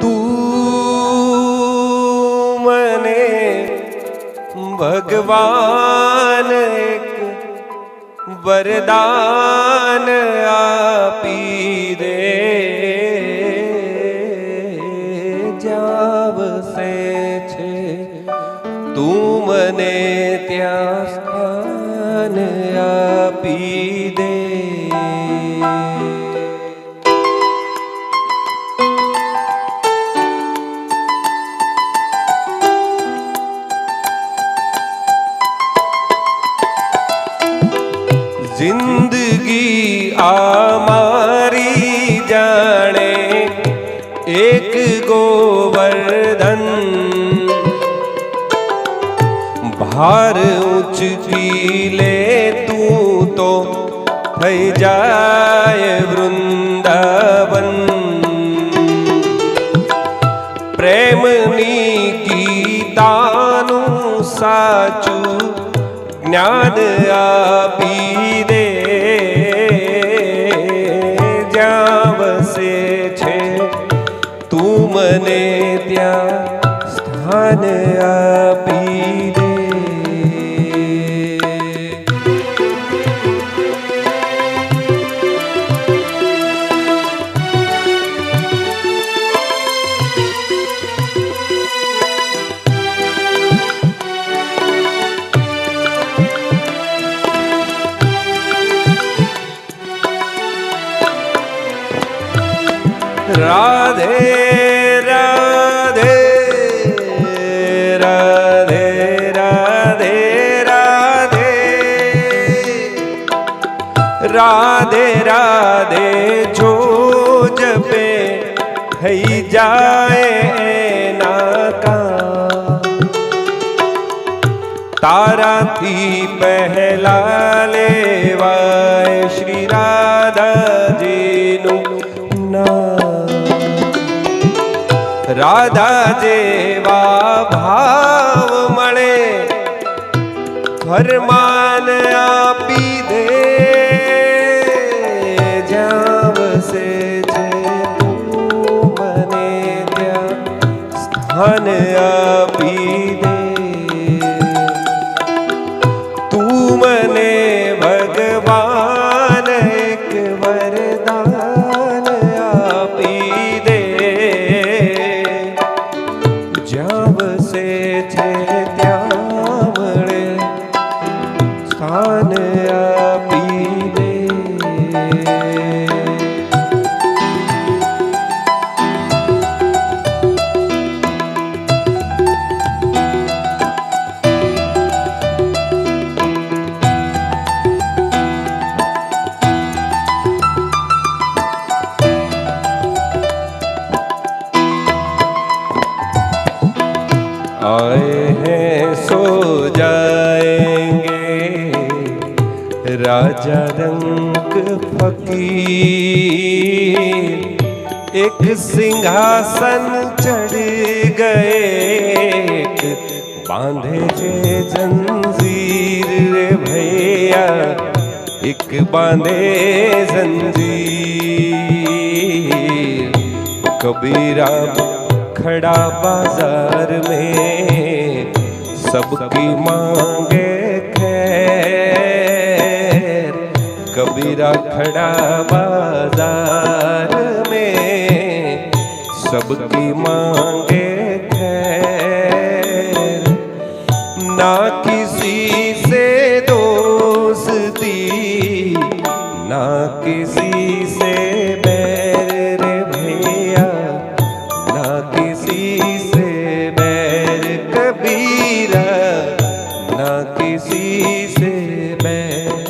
તું મને ભગવાન એક વરદાન આપી દે. જાવસે છે તું મને ત્યાં સ્થાન આપી हमारी जाने, एक गोवर्धन। भार उच ले तू तो थै जाय वृंदावन। प्रेमनी गीतानु साचू, ज्ञान आपी दे। તું મને ત્યાં સ્થાન આપી राधे राधे राधे राधे राधे। राधे राधे जो जपे है जाए नाका तारा थी पहला लेवाए श्री राधा जी। રાધા જેવા ભાવ મળે, ફરમાન આપી દે જ્યાં વસે છે મને ત્યાં સ્થાન આપી દે. વસે છે ત્યાં आए हैं, सो जाएँगे। राजा रंग फकीर, एक सिंहासन चढ़ गए। बांधे जे जंजीर रे भैया, एक बांधे जंजीर। कबीरा खड़ा बाज़ार में, सबकी मांगे खैर। कबीरा खड़ा बाज़ार में, सबकी मांगे खैर। ना किसी से दोस्ती, ना किसी किसी से बैर